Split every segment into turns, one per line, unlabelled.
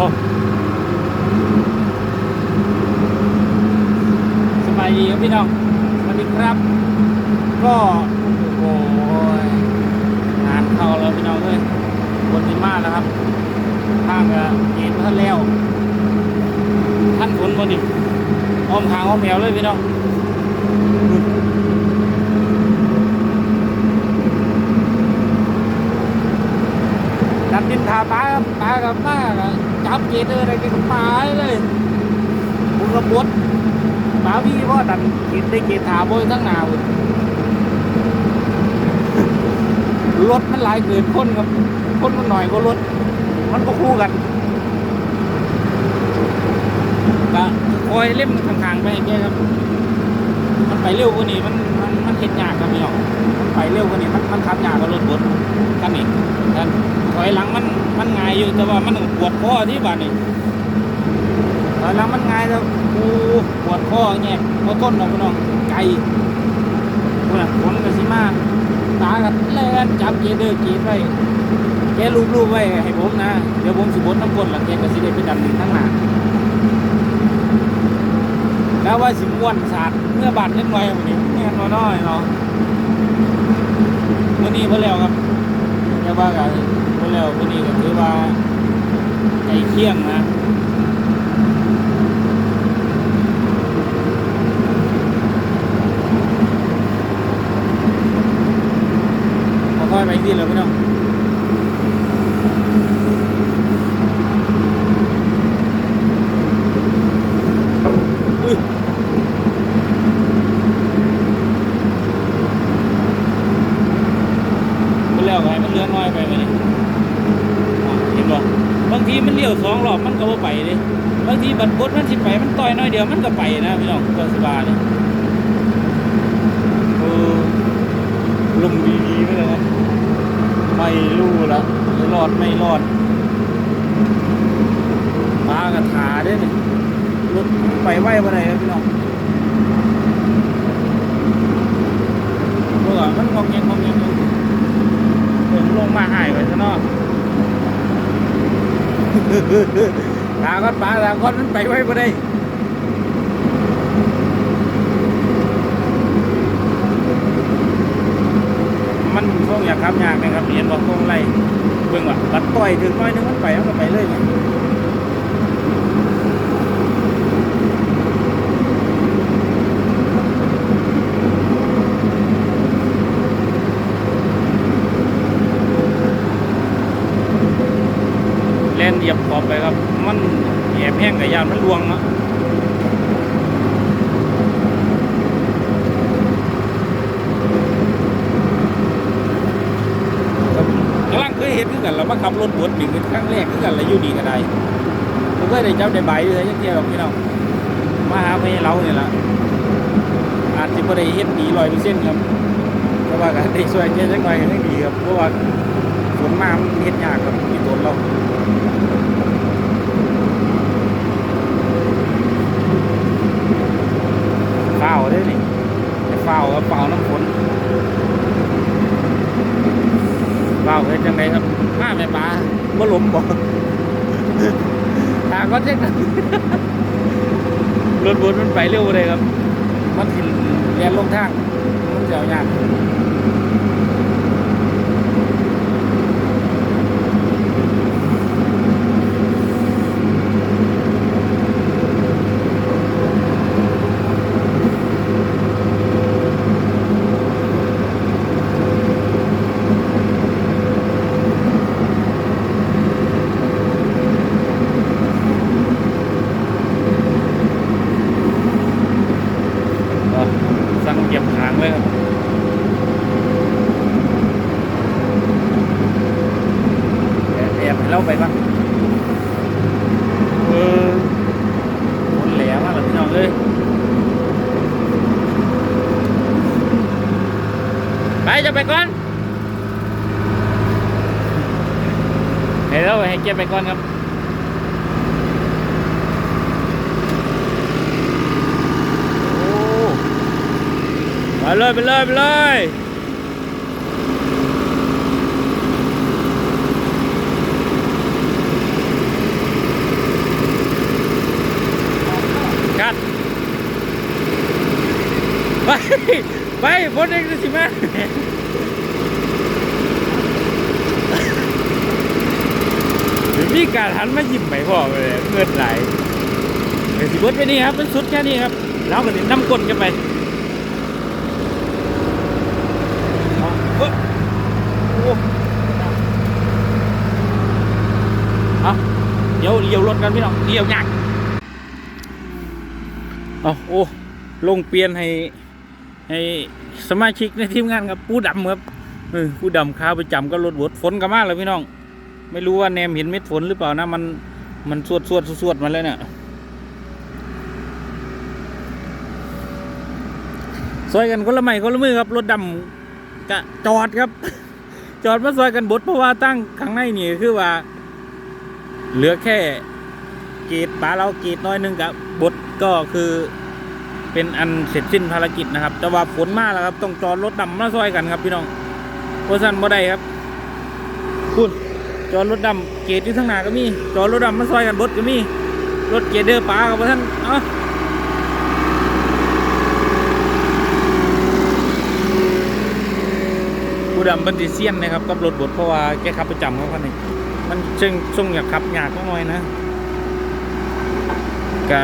อ้สบายดีครับพี่น้องสวัสดีครับ ก็โอ้ยงานเข้าแล้วพี่น้องเอ้ยบนที่มาแล้วครับข้างกับเกณฑ์ท่านแล้ว ท่านฝนบนนี่อ้อมขางอ้อมแมวเลยพี่น้องดันดินถาปลาปลากับมากับ จับเกณฑ์อะไรกันปลาเลยบุกระบดปลาพี่พ่อดันเกณฑ์ได้เกณฑ์ถาโบยทั้งหนาวรถมันหลายเกินคนครับคนมันหน่อยก็รถมันก็คู่กันก็คอยเล่มข้างๆไปแกครับ มันไปเร็วกว่านี้มันมัน เห็นยากครับพี่น้องมันไปเร็วกว่านี้มันมันขับยากกว่ารถบดคันนี้ท่านถอยหลังมันมันง่ายอยู่แต่ว่ามันปวดคอที่บ้านนี่ถอยหลังมันง่ายแล้วกูปวดคอแงกพอต้นเนาะพี่น้องไกลพวกนั้นฝนก็สิมาตากับแล่นจับเกเดอร์เกดไว้แกรูปๆไว้ให้ผมนะ เดี๋ยวผมสิบดน้ำกลหลังแกก็สิได้ไปดันดินทั้งหนาแล้วว่าสิม้วนสาดเมื่อบาดนิดหน่อยวันนี้ มียน้อยๆเนาะวันนี้เพื่อแล้วครับจะว่ากันเพื่อแล้ววันนี้ก็ถือว่าใจเคี่ยงนะค่อยไปที่เลยพี่น้อง อุ้ยมันแล้วไงมันเหลือน้อยไปไหมเนี่ยอะเห็นบ่บางทีมันเลี้ยวสองรอบมันก็บ่ไปเลย บางทีบัดบดมันสิไปมันต่อยน้อยเดียวมันก็ไปนะพี่น้องก็สบายเลยเออลมดีๆไปเลยนะไม่รู้ละจะรอดไม่รอดปลากระถาด้เนี่ยรถไปไหวบ่ได้ครับพี่น้องเมื่อมันงองเงงงองเงงอยู่เพิ่งลงมาหายไปซะเนาะ ตาก้อนปลาตาก็นมันไปไหวบ่ได้มันช่วงอยากขับยากนะครับเรียนบอกคงไรเบิ่งว่าบัดต่อยถึงน้อยนึงมันไปมันก็ไปเลยไง นเหยียบขอบไปครับ มันแอบแห้งกับยานมันลวงอะครับกำลังเคยเห็นคือกันแล้วมาขับรถบดหนึ่งครั้งแรกคือกันแล้วอยู่ดีก็ได้ผมก็ได้เจ้าได้ใบอยู่เลยยังเที่ยวพี่น้องมาหาไม่เราเนี่ยละอาจจะไม่ได้เห็นดีลอยเปอร์เซ็นครับแต่ว่าก็ได้ช่วยเจ๊สักหน่อยก็ยังดีครับเพราะว่าฝนมามันเห็นยากครับที่ตัวเรา เฝ้าได้นี่เฝ้าครับเฝ้าน้ำฝนเฝ้าเฮ็ดจังไดครับมาแม่ปลาบ่หลมบ่ทางก็เจ๊งนะรถบนมันไปเร็วเลยครับ มันสิเรียนลงทางมันจะเอายากก็ ไปจะไปก่อนเดี๋ยวให้เก็บไปก่อนครับไปเลยไปเลยไปเลยคัดไป ฝนเองสิแม่มีการหันมายิ้มไปพ่อเลยเงินไหลเดี๋ยวสิบดไปนี่ครับเป็นสุดแค่นี้ครับ แล้วก็ติดน้ำก้นกันไปเฮ้ยโอ้เอาเดี๋ยวเลี้ยวรถกันพี่น้องเลี้ยวยากเอาโอ้ลงเปลี่ยนให้ ให้สมาชิกในทีมงานครับผู้ดำครับเออผู้ดำข้าวประจำก็รถบดฝนกันมากเลยพี่น้อง ไม่รู้ว่าแนมเห็นเม็ดฝนหรือเปล่านะ มันมันสวดสวดสวดมาแล้วเนี่ยซอยกันคนละไม้คนละมือครับรถดำกะจอดครับ จอดมาซอยกันบดเพราะว่าตั้งข้างในนี่คือว่า เหลือแค่เกตปลาเราเกตน้อยนึงกับบดก็คือ เป็นอันเสร็จสิ้นภารกิจนะครับ แต่ว่าฝนมาแล้วครับ ต้องจอดรถดำมาซอยกันครับพี่น้องเพราะฉะนั้นบ่ได้ครับคุณจอดรถดำเกตอยู่ข้างหน้าก็มี จอดรถดำมาซอยกันบดก็มี รถเกตเดอร์ปลากับท่านเอ้าผู้ดำบันติเซียนนะครับกับรถบดเพราะว่าแกขับประจำเขาคันนี้มันซึ่งช่วงอยากขับยากก็น้อยนะกะ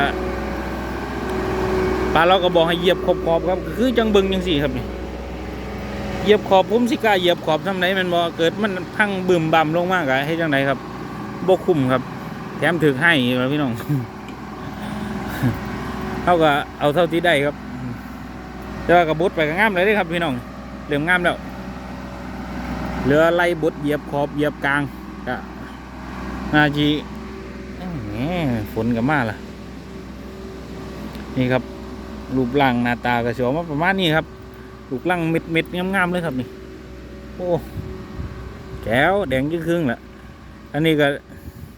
ปลาเราก็บอกให้เหยียบขอบขอบครับ คือจังเบิงจังสี่ครับนี่เหยียบขอบผมสิกล้าเหยียบขอบทำไหนมันบ่เกิดมันพังบึมบ่ำลงมากอะให้จังไดครับบกคุ้มครับ แถมถึกให้อีกแล้วพี่น้องเท่ากับเอาเท่าที่ได้ครับแต่ว่ากับบดไปก็งามเลยด้ครับพี่น้องเริ่มงามแล้วเหลือไล่บดเหยียบขอบเหยียบกลางก็นาจีฝนกับมาล่ะ นี่ครับ รูปร่างหน้าตากระสอมาประมาณนี้ครับลูกลังเม็ดเม็ดงามๆเลยครับนี่โอ้แก้วแดงยิ่งครึ่งแหละอันนี้ก็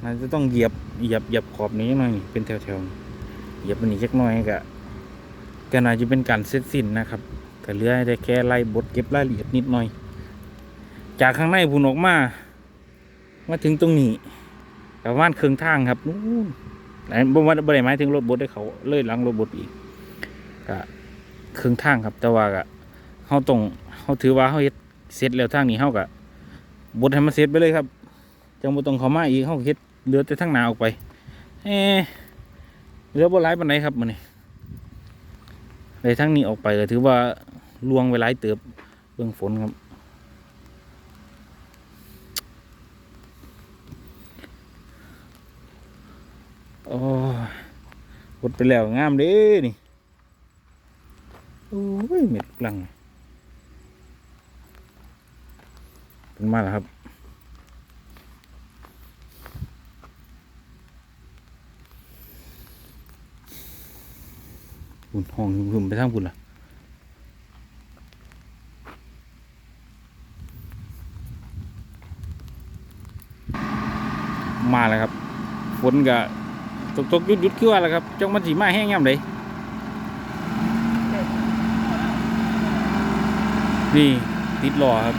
มันจะต้องเหยียบเหยียบเหยียบขอบนี้หน่อยเป็นแถวๆเหยียบมันนี้จักหน่อยก็ก็น่าจะเป็นการเสร็จสิ้นนะครับก็เหลือได้แค่ไล่บทเก็บรายละเอียดนิดหน่อย จากข้างในพุ่นออกมามาถึงตรงนี้ประมาณครึ่งทางครับนู้นไหนบ่ว่าบ่ได้หมายถึงรถบดได้เขาเลยหลังรถบดอีก ก็ครึ่งทางครับ แต่ว่าก็เฮาต้องเฮาถือว่าเฮาเฮ็ดเสร็จแล้วทางนี้เฮาก็บดให้มันเสร็จไปเลยครับจังบ่ต้องเข้ามาอีกเฮาเฮ็ดเหลือแต่ทางหน้าออกไปเออเหลือบ่หลายปานใดครับมื้อนี้เลยทางนี้ออกไปก็ถือว่าลวงไว้หลาเติบเบิ่งฝนครับ โอ้ยบดไปแล้วงามเด้นี่ โอ้ยเม็ดลังเป็นมาแล้วครับหุ่นห้องหุ่นไปทางหุ่นล่ะมาแล้วครับฝนก็ตกตกๆหยุดยุดๆคือว่าแล้วครับจังมันสีมาแห้งย่ำเลย นี่ติดล้อครับ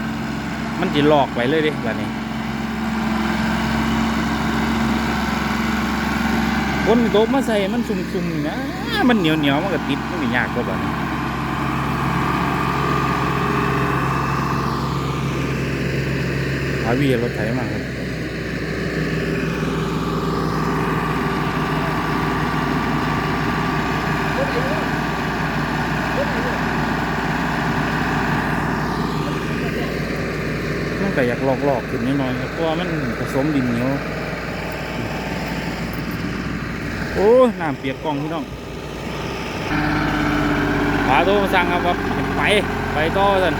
มันจะหลอกไปเลยเดิแบบนี้คนโตมาใส่มันซุ่มๆนี่นะ มันเหนียวเหนียวๆมันก็ติดมันยากกว่าแบบนี้อาวีรถไถมาครับ ก็อยากลอกๆขึ้นนิดหน่อยครับเพราะว่ามันผสมดินเหนียวโอ้น้ำเปียกกองพี่น้องปลาโตมาสั่งครับว่าไปไปต่อสัน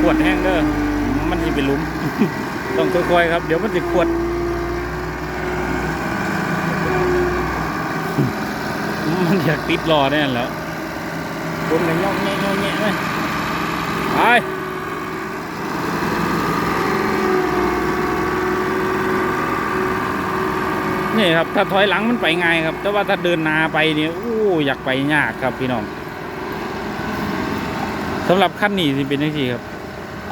ขวดแห้งเด้อมันจะเป็นหลุม ต้องค่อยๆครับ เดี๋ยวมันจะขวด มันอยากติดรอแน่แล้วคนกันย่องแง่ย่องแง่ไหมไปนี่ครับ ถ้าถอยหลังมันไปง่ายครับ แต่ว่าถ้าเดินนาไปเนี่ยอู้อยากไปยากครับพี่น้องสำหรับขั้นนี้สิเป็นยังไงครับ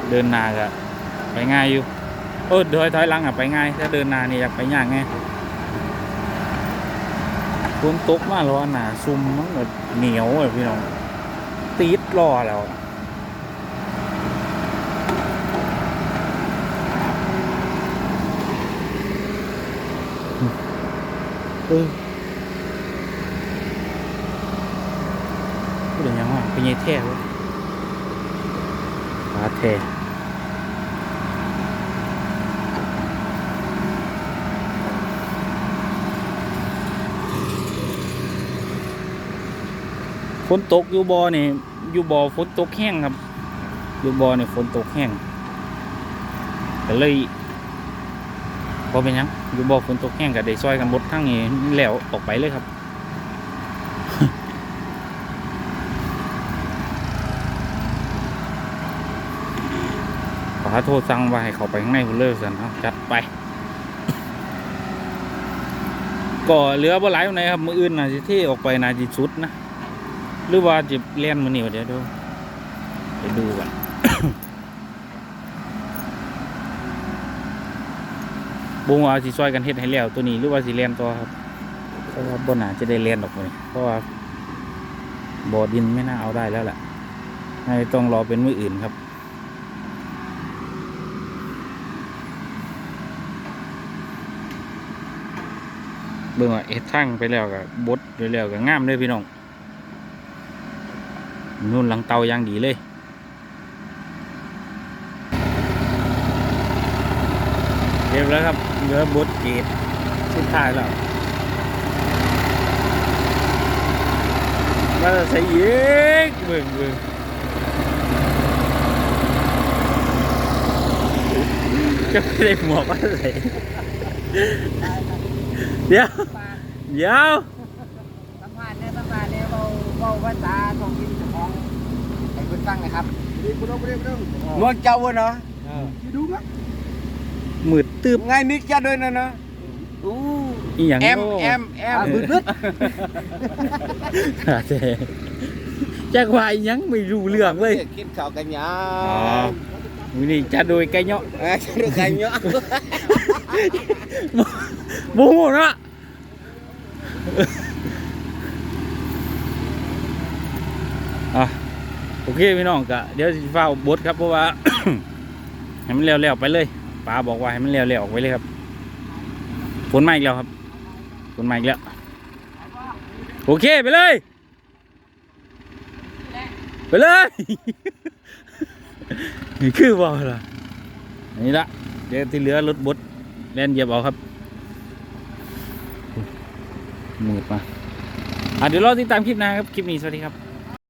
เดินนาก็ไปง่ายอยู่เออถอยถอยหลังอะไปง่ายถ้าเดินนานี่อยากไปยากไงฝนตกมาแล้วหนาซุ่มมันเหนียวเลยพี่น้องตีดรอแล้ว เออพูดอย่างว่าเป็นไงแท้วะปลาแท้ ฝนตกอยู่บอนี่อยู่บอฝนตกแห้งครับอยู่บอนี่ฝนตกแห้งก็เลยพอเป็นยังอยู่บ่อฝนตกแห้งกับได้ซอยกันบดทั้งนี้แล้วออกไปเลยครับขอโทษสั่งว่าให้เขาไปข้างในพุ่นเลยสันเอาจัดไปก็เหลือบ่หลายอยู่ไหนครับมืออื่นนะที่ออกไปนาจิสุดนะ หรือว่าจะเล่นมือนี่วะเดี๋ยวเดี๋ยวไปดูกันบุงว่าสิซอยกันเฮ็ดให้แล้วตัวนี้หรือว่าสิเลียนต่อครับเพราะว่าบนหนาจะได้เลียนออกมาเพราะว่าบ่อดินไม่น่าเอาได้แล้วแหละให้ต้องรอเป็นมืออื่นครับเบิ่งว่าเอ็ดทั้งไปแล้วกับบดไปแล้วกับงามเลยพี่น้อง นุ่นหลังเตาอย่างดีเลยเรียบแล้วครับเหลือบดเกตสุดท้ายแล้วมาใส่เยกเบิ่งเบิ่งจะไม่ได้หมวกมาใส่เดี๋ยว เดี๋ยว
สัมภาษณ์เนี่ยสัมภาษณ์เนี่ยเบาเบาภาษาท้องถิ่น ของไอ้คุณฟังนะครับเมืองเจ้าเนาะดูมั้ย
มืดตึบ
ไงมิกจะด้วยนะเนาะอู้
อีหยัง
แอม
โแอ
มแอมบึ้ดบึ้ด
อาแต่จักว่าอีหยังไม่รู้เรื่องเลย
คิดข่าวกันยา
อ๋อมื้อนี้จะโดยไก่เนาะ
เออจะดูใครเนาะ
บูฮูเนาะอะ โอเคพี่น้องกะเดี๋ยวสิฟ้าบดครับเพราะว่า ให้มันเร็วๆไปเลยป้าบอกว่าให้มันเร็วๆออกไปเลยครับฝนมาอีกแล้วครับฝนมาอีกแล้วโอเคไปเลย ไปเลยนี่คือบอกล่ะนี่ละเดี๋ยวที่เหลือรถบดแล่นเหยียบเอาครับมืดมาอะเดี๋ยวรอติดตามคลิปหนะครับ คลิปนี้สวัสดีครับ